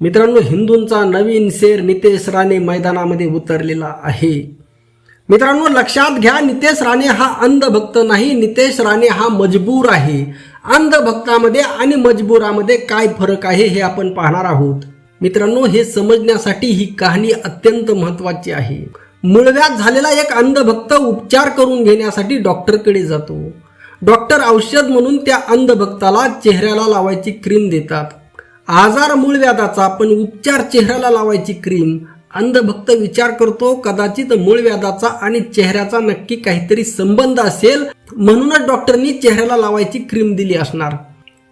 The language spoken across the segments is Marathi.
मित्रांनो हिंदूंचा नवीन शेर नितेश राणे मैदानामध्ये उतरलेला आहे. मित्रांनो लक्षात घ्या नितेश राणे हा अंधभक्त नाही नितेश राणे हा मजबूर आहे. अंधभक्तामध्ये आणि मजबुरामध्ये काय फरक आहे हे आपण पाहणार आहोत. मित्रांनो हे समजण्यासाठी ही कहाणी अत्यंत महत्वाची आहे. मुळव्यात झालेला एक अंधभक्त उपचार करून घेण्यासाठी डॉक्टरकडे जातो. डॉक्टर औषध म्हणून त्या अंधभक्ताला चेहऱ्याला लावायची क्रीम देतात. आजार मूळव्याधाचा पण उपचार चेहऱ्याला लावायची क्रीम. अंधभक्त विचार करतो कदाचित मूळव्याधाचा आणि चेहऱ्याचा नक्की काहीतरी संबंध असेल म्हणूनच डॉक्टरनी चेहऱ्याला लावायची क्रीम दिली असणार.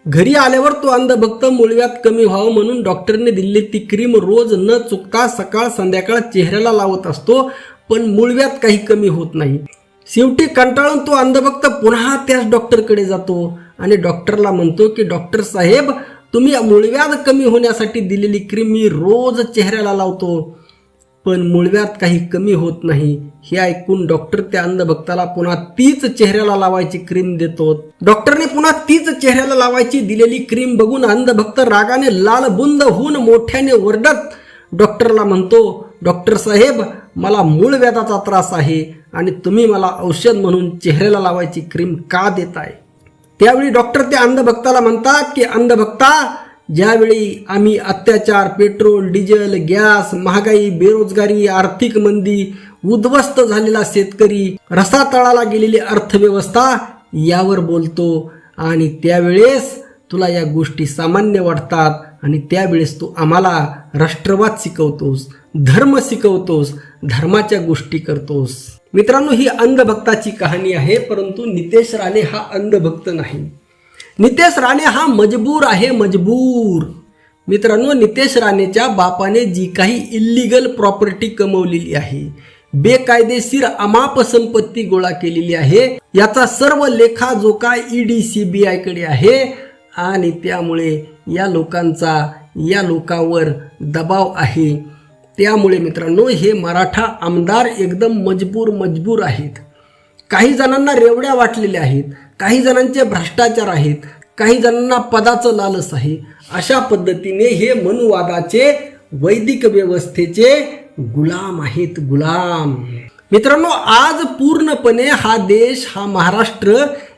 घरी आल्यावर तो अंधभक्त मूळव्याध कमी व्हावं म्हणून डॉक्टरने दिलेली ती क्रीम रोज न चुकता सकाळ संध्याकाळ चेहऱ्याला लावत असतो पण मूळव्याध काही कमी होत नाही. शेवटी कंटाळून तो अंधभक्त पुन्हा त्याच डॉक्टरकडे जातो आणि डॉक्टरला म्हणतो की डॉक्टर साहेब तुम्ही मूळव्याध कमी होण्यासाठी दिलेली क्रीम मी रोज चेहऱ्याला लावतो. पण मूळव्याध काही कमी होत नाही. हे ऐकून डॉक्टर त्या अंधभक्ताला पुन्हा तीच चेहऱ्याला लावायची क्रीम देतो. डॉक्टरने पुन्हा तीच चेहऱ्याला लावायची दिलेली क्रीम बघून अंधभक्त रागाने लाल बुंद होऊन मोठ्याने ओरडत डॉक्टरला म्हणतो डॉक्टर साहेब मला मूळ व्याधाचा त्रास आहे आणि तुम्ही मला औषध म्हणून चेहऱ्याला लावायची क्रीम का देताय? त्यावेळी डॉक्टर त्या अंधभक्ताला म्हणतात की अंधभक्ता ज्यावेळी आम्ही अत्याचार पेट्रोल डिझेल गॅस महागाई बेरोजगारी आर्थिक मंदी उद्ध्वस्त झालेला शेतकरी रसातळाला गेलेली अर्थव्यवस्था यावर बोलतो आणि त्यावेळेस तुला या गोष्टी सामान्य वाटतात. आणि त्यावेळेस तू आम्हाला राष्ट्रवाद शिकवतोस धर्म शिकवतोस धर्माच्या गोष्टी करतोस. मित्रांनो ही अंधभक्ताची कहाणी आहे परंतु नितेश राणे हा अंधभक्त नाही. नितेश राणे हा मजबूर आहे मजबूर. मित्रांनो नितेश राणेच्या बापाने जी काही इल्लीगल प्रॉपर्टी कमवलेली आहे बेकायदेशीर अमाप संपत्ती गोळा केलेली आहे याचा सर्व लेखाजोखा ईडी सीबीआयकडे आहे आणि त्यामुळे या लोकांचा या लोकांवर दबाव आहे. त्यामुळे मित्रांनो हे मराठा आमदार एकदम मजबूर मजबूर आहेत. काही जणांना रेवड्या वाटलेल्या आहेत काही जणांचे भ्रष्टाचार आहेत काही जणांना पदाचं लालच आहे. अशा पद्धतीने हे मनुवादाचे वैदिक व्यवस्थेचे गुलाम आहेत गुलाम. मित्रांनो आज पूर्णपणे हा देश हा महाराष्ट्र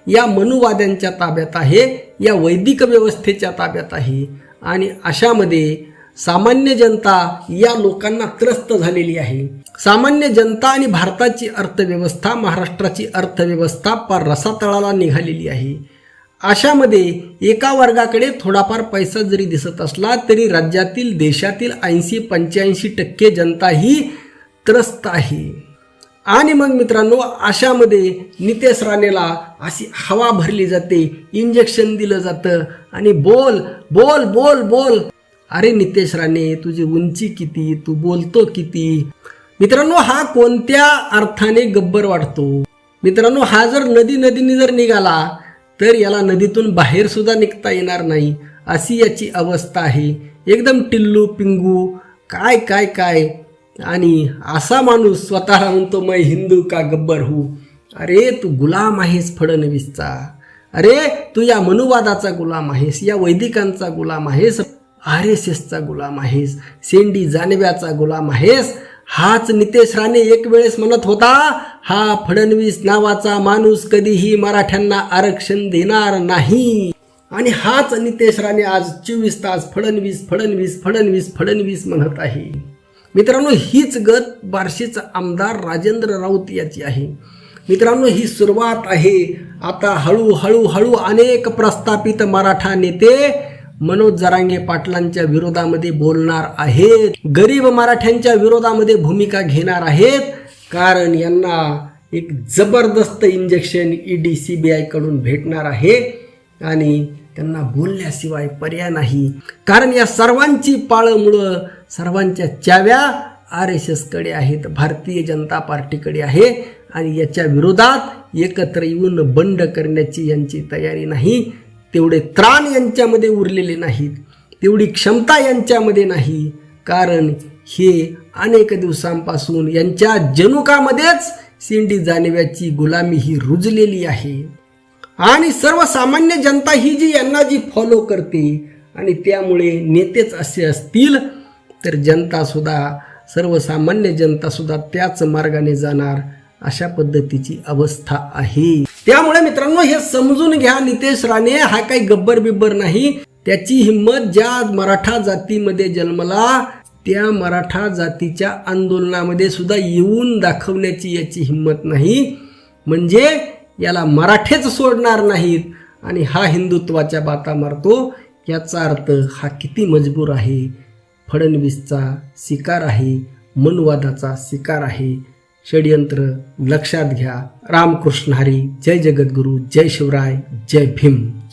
या मनुवाद्यांच्या ताब्यात आहे. या वैदिक व्यवस्थेच्या ताब्यात आहे. आणि अशामध्ये सामान्य जनता या लोकांना त्रस्त झालेली आहे. सामान्य जनता आणि भारताची अर्थव्यवस्था महाराष्ट्राची अर्थव्यवस्था पार रसातळाला निघालेली आहे. अशामध्ये एका वर्गाकडे थोडाफार पैसा जरी दिसत असला तरी राज्यातील देशातील ऐंशी पंच्याऐंशी टक्के जनता ही त्रस्त आहे. आणि मग मित्रांनो अशामध्ये नितेश राणेला अशी हवा भरली जाते. इंजेक्शन दिलं जातं. आणि बोल बोल बोल बोल. अरे नितेश राणे तुझी उंची किती? तू बोलतो किती? मित्रांनो हा कोणत्या अर्थाने गब्बर वाटतो? मित्रांनो हा जर नदी नदीने जर निघाला तर याला नदीतून बाहेर सुद्धा निघता येणार नाही. अशी याची अवस्था आहे. एकदम टिल्लू पिंगू. काय काय काय? आणि असा माणूस स्वतःला म्हणतो मै हिंदू का गब्बर हू? अरे तू गुलाम आहेस फडणवीसचा. अरे तू या मनुवादाचा गुलाम आहेस या वैदिकांचा गुलाम आहेस आर एस एसचा गुलाम आहेस सेंडी जानव्याचा गुलाम आहेस. हाच नितेश राणे एक वेळेस म्हणत होता हा फडणवीस नावाचा माणूस कधीही मराठ्यांना आरक्षण देणार नाही. आणि हाच नितेश राणे आज चोवीस तास फडणवीस फडणवीस फडणवीस फडणवीस म्हणत आहे. मित्रांनो हीच गत बार्शीचा आमदार राजेंद्र राऊत याची आहे. मित्रांनो ही सुरुवात आहे. आता हळूहळू हळू अनेक प्रस्थापित मराठा नेते मनोज जरांगे पाटलांच्या विरोधामध्ये बोलणार आहेत. गरीब मराठ्यांच्या विरोधामध्ये भूमिका घेणार आहेत. कारण यांना एक जबरदस्त इंजेक्शन ईडी सी बी आयकडून भेटणार आहे. आणि त्यांना बोलण्याशिवाय पर्याय नाही. कारण या सर्वांची पाळमुळं सर्वांच्या चाव्या आर एस एसकडे आहेत भारतीय जनता पार्टीकडे आहे आणि याच्या विरोधात एकत्र येऊन बंड करण्याची यांची तयारी नाही तेवढे त्राण यांच्यामध्ये उरलेले नाहीत तेवढी क्षमता यांच्यामध्ये नाही. कारण हे अनेक दिवसांपासून यांच्या जनुकामध्येच सिंडी जाणव्याची गुलामी ही रुजलेली आहे. आणि सर्वसामान्य जनता ही जी यांना जी फॉलो करते आणि त्यामुळे नेतेच असे असतील तर जनतासुद्धा सर्वसामान्य जनतासुद्धा त्याच मार्गाने जाणार अशा पद्धतीची अवस्था आहे. त्यामुळे मित्रांनो हे समजून घ्या नितेश राणे हा काही गब्बर बिब्बर नाही. त्याची हिंमत ज्या मराठा जातीमध्ये जन्मला त्या मराठा जातीच्या आंदोलनामध्ये सुद्धा येऊन दाखवण्याची याची हिंमत नाही. म्हणजे याला मराठेच सोडणार नाहीत आणि हा हिंदुत्वाच्या बाता मारतो. याचा अर्थ हा किती मजबूर आहे? फडणवीसचा शिकार आहे मनवादाचा शिकार आहे. षडयंत्र लक्षात घ्या. रामकृष्ण हरी. जय जगद्गुरू. जय शिवराय. जय भीम.